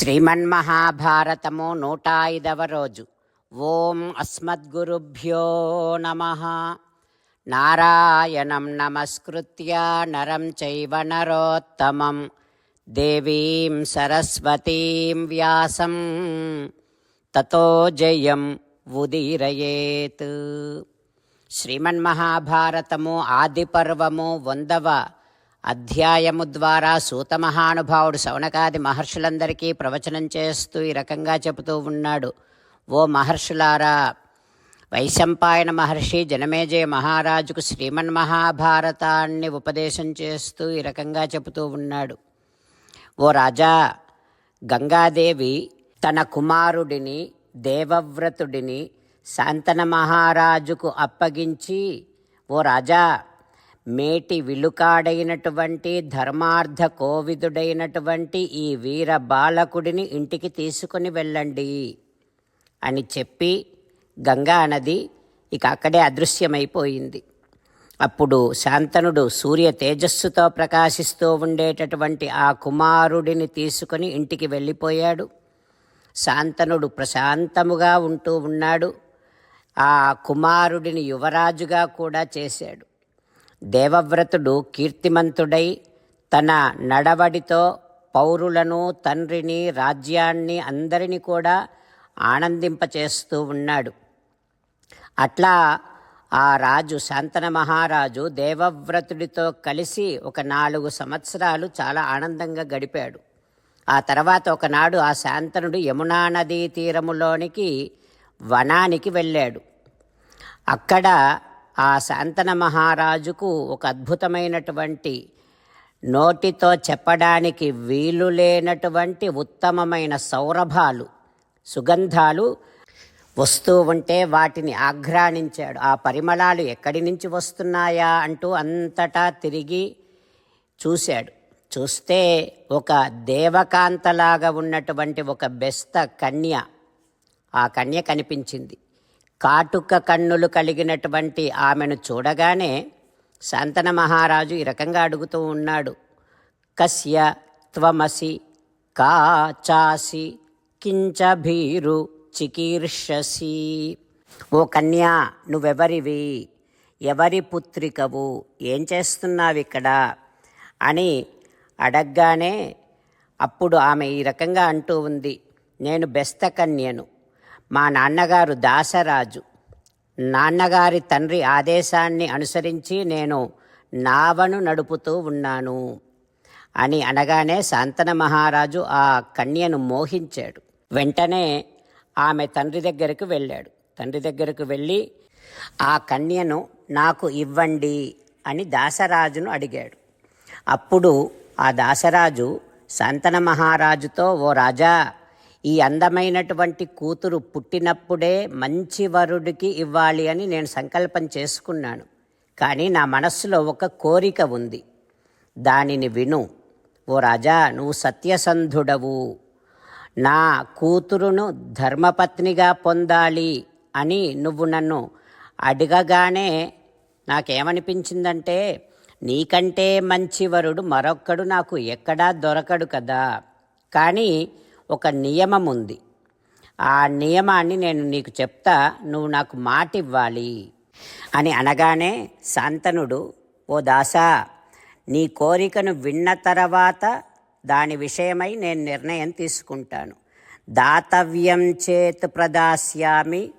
శ్రీమన్మహాభారతము నూట ఐదవ రోజు. ఓం అస్మద్గురుభ్యో నమ. నారాయణం నమస్కృత్య నరం చైవ నరోత్తమం. దేవీం సరస్వతీం వ్యాసం. తతో జయం ఉదీరయేత్. శ్రీమన్మహాభారతము ఆదిపర్వము వందవ అధ్యాయము ద్వారా సూత మహానుభావుడు శౌనకాది మహర్షులందరికీ ప్రవచనం చేస్తూ ఈ రకంగా చెబుతూ ఉన్నాడు. ఓ మహర్షులారా వైశంపాయన మహర్షి జనమేజయ మహారాజుకు శ్రీమన్ మహాభారతాన్ని ఉపదేశం చేస్తూ ఈ రకంగా చెబుతూ ఉన్నాడు. ఓ రాజా గంగాదేవి తన కుమారుడిని దేవవ్రతుడిని శాంతన మహారాజుకు అప్పగించి ఓ రాజా మేటి విలుకాడైనటువంటి ధర్మార్థ కోవిదుడైనటువంటి ఈ వీర బాలకుడిని ఇంటికి తీసుకుని వెళ్ళండి అని చెప్పి గంగా నది ఇక అక్కడే అదృశ్యమైపోయింది. అప్పుడు శాంతనుడు సూర్య తేజస్సుతో ప్రకాశిస్తూ ఉండేటటువంటి ఆ కుమారుడిని తీసుకొని ఇంటికి వెళ్ళిపోయాడు. శాంతనుడు ప్రశాంతముగా ఉంటూ ఉన్నాడు. ఆ కుమారుడిని యువరాజుగా కూడా చేశాడు. దేవవ్రతుడు కీర్తిమంతుడై తన నడవడితో పౌరులను తండ్రిని రాజ్యాన్ని అందరినీ కూడా ఆనందింపచేస్తూ ఉన్నాడు. అట్లా ఆ రాజు శాంతన మహారాజు దేవవ్రతుడితో కలిసి ఒక నాలుగు సంవత్సరాలు చాలా ఆనందంగా గడిపాడు. ఆ తర్వాత ఒకనాడు ఆ శాంతనుడు యమునా నదీ తీరములోనికి వనానికి వెళ్ళాడు. అక్కడ ఆ శాంతన మహారాజుకు ఒక అద్భుతమైనటువంటి నోటితో చెప్పడానికి వీలు లేనటువంటి ఉత్తమమైన సౌరభాలు సుగంధాలు వస్తూ ఉంటే వాటిని ఆఘ్రాణించాడు. ఆ పరిమళాలు ఎక్కడి నుంచి వస్తున్నాయా అంటూ అంతటా తిరిగి చూశాడు. చూస్తే ఒక దేవకాంతలాగా ఉన్నటువంటి ఒక బెస్త కన్య ఆ కన్య కనిపించింది. కాటుక కన్నులు కలిగినటువంటి ఆమెను చూడగానే శాంతన మహారాజు ఈ రకంగా అడుగుతూ ఉన్నాడు. కస్య త్వమసి కా చాసి కించ భీరు చికీర్షసి. ఓ కన్యా నువ్వెవరివి? ఎవరి పుత్రికవు? ఏం చేస్తున్నావిక్కడ? అని అడగగానే అప్పుడు ఆమె ఈ రకంగా అంటూ ఉంది. నేను బెస్త కన్యను. మా నాన్నగారు దాసరాజు. నాన్నగారి తండ్రి ఆదేశాన్ని అనుసరించి నేను నావను నడుపుతూ ఉన్నాను అని అనగానే శాంతన మహారాజు ఆ కన్యను మోహించాడు. వెంటనే ఆమె తండ్రి దగ్గరకు వెళ్ళాడు. తండ్రి దగ్గరకు వెళ్ళి ఆ కన్యను నాకు ఇవ్వండి అని దాసరాజును అడిగాడు. అప్పుడు ఆ దాసరాజు శాంతన మహారాజుతో ఓ రాజా ఈ అందమైనటువంటి కూతురు పుట్టినప్పుడే మంచి వరుడికి ఇవ్వాలి అని నేను సంకల్పం చేసుకున్నాను. కానీ నా మనస్సులో ఒక కోరిక ఉంది. దానిని విను. ఓ రాజా నువ్వు సత్యసంధుడవు. నా కూతురును ధర్మపత్నిగా పొందాలి అని నువ్వు నన్ను అడగగానే నాకేమనిపించిందంటే నీకంటే మంచి వరుడు మరొక్కడు నాకు ఎక్కడా దొరకడు కదా. కానీ ఒక నియమం ఉంది ఆ నియమాన్ని నేను నీకు చెప్తా నువ్వు నాకు మాట ఇవ్వాలి అని అనగానే శాంతనుడు ఓ దాసా నీ కోరికను విన్న తర్వాత దాని విషయమై నేను నిర్ణయం తీసుకుంటాను. దాతవ్యం చేత్ ప్రదాస్యామి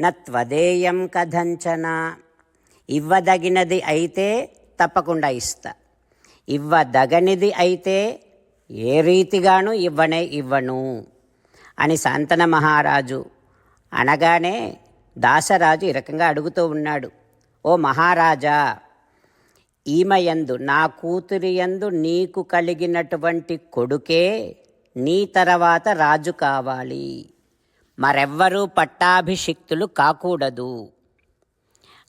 నత్వదేయం కథంచన. ఇవ్వదగినది అయితే తప్పకుండా ఇస్తా. ఇవ్వదగనిది అయితే ఏ రీతిగాను ఇవ్వనే ఇవ్వను అని శాంతన మహారాజు అనగానే దాసరాజు ఈ రకంగా అడుగుతూ ఉన్నాడు. ఓ మహారాజా ఈమయందు నా కూతురియందు నీకు కలిగినటువంటి కొడుకే నీ తర్వాత రాజు కావాలి. మరెవ్వరూ పట్టాభిషిక్తులు కాకూడదు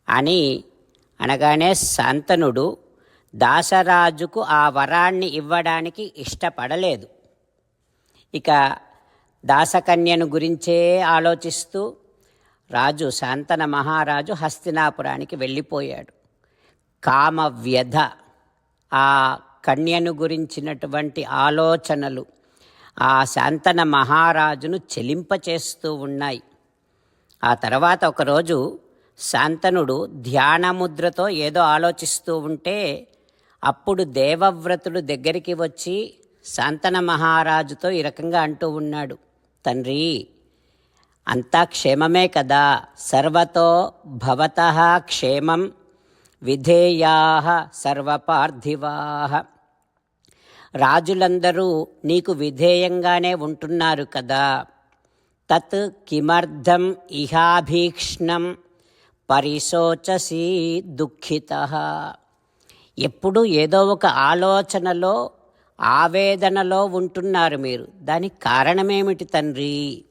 అని అనగానే శాంతనుడు దాసరాజుకు ఆ వరాన్ని ఇవ్వడానికి ఇష్టపడలేదు. ఇక దాసకన్యను గురించే ఆలోచిస్తూ రాజు శాంతన మహారాజు హస్తినాపురానికి వెళ్ళిపోయాడు. కామ వ్యధ ఆ కన్యను గురించినటువంటి ఆలోచనలు ఆ శాంతన మహారాజును చెలింపచేస్తూ ఉన్నాయి. ఆ తర్వాత ఒకరోజు శాంతనుడు ధ్యానముద్రతో ఏదో ఆలోచిస్తూ ఉంటే అప్పుడు దేవవ్రతుడు దగ్గరికి వచ్చి శాంతన మహారాజుతో ఈ రకంగా అంటూ ఉన్నాడు. తండ్రి అంతా క్షేమమే కదా. సర్వతో భవత క్షేమం విధేయా సర్వపార్థివా. రాజులందరూ నీకు విధేయంగానే ఉంటున్నారు కదా. తత్ కిమర్థం ఇహాభీక్ష్ణం పరిశోచసి దుఃఖిత. ఎప్పుడు ఏదో ఒక ఆలోచనలో ఆవేదనలో ఉంటున్నారు మీరు. దానికి కారణమేమిటి తండ్రి?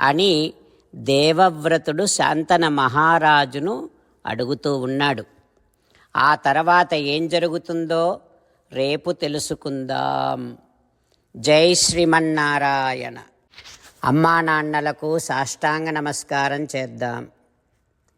అని దేవవ్రతుడు శాంతన మహారాజును అడుగుతూ ఉన్నాడు. ఆ తర్వాత ఏం జరుగుతుందో రేపు తెలుసుకుందాం. జై శ్రీమన్నారాయణ. అమ్మా నాన్నలకు సాష్టాంగ నమస్కారం చేద్దాం.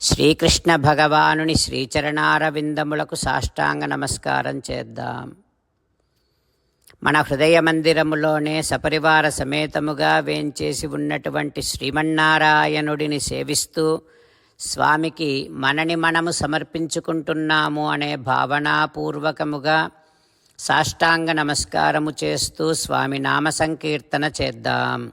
శ్రీకృష్ణ భగవానుని శ్రీచరణారవిందములకు సాష్టాంగ నమస్కారం చేద్దాం. మన హృదయ మందిరములోనే సపరివార సమేతముగా వేంచేసి ఉన్నటువంటి శ్రీమన్నారాయణుడిని సేవిస్తూ స్వామికి మనని మనము సమర్పించుకుంటున్నాము అనే భావనాపూర్వకముగా సాష్టాంగ నమస్కారము చేస్తూ స్వామి నామ సంకీర్తన చేద్దాం.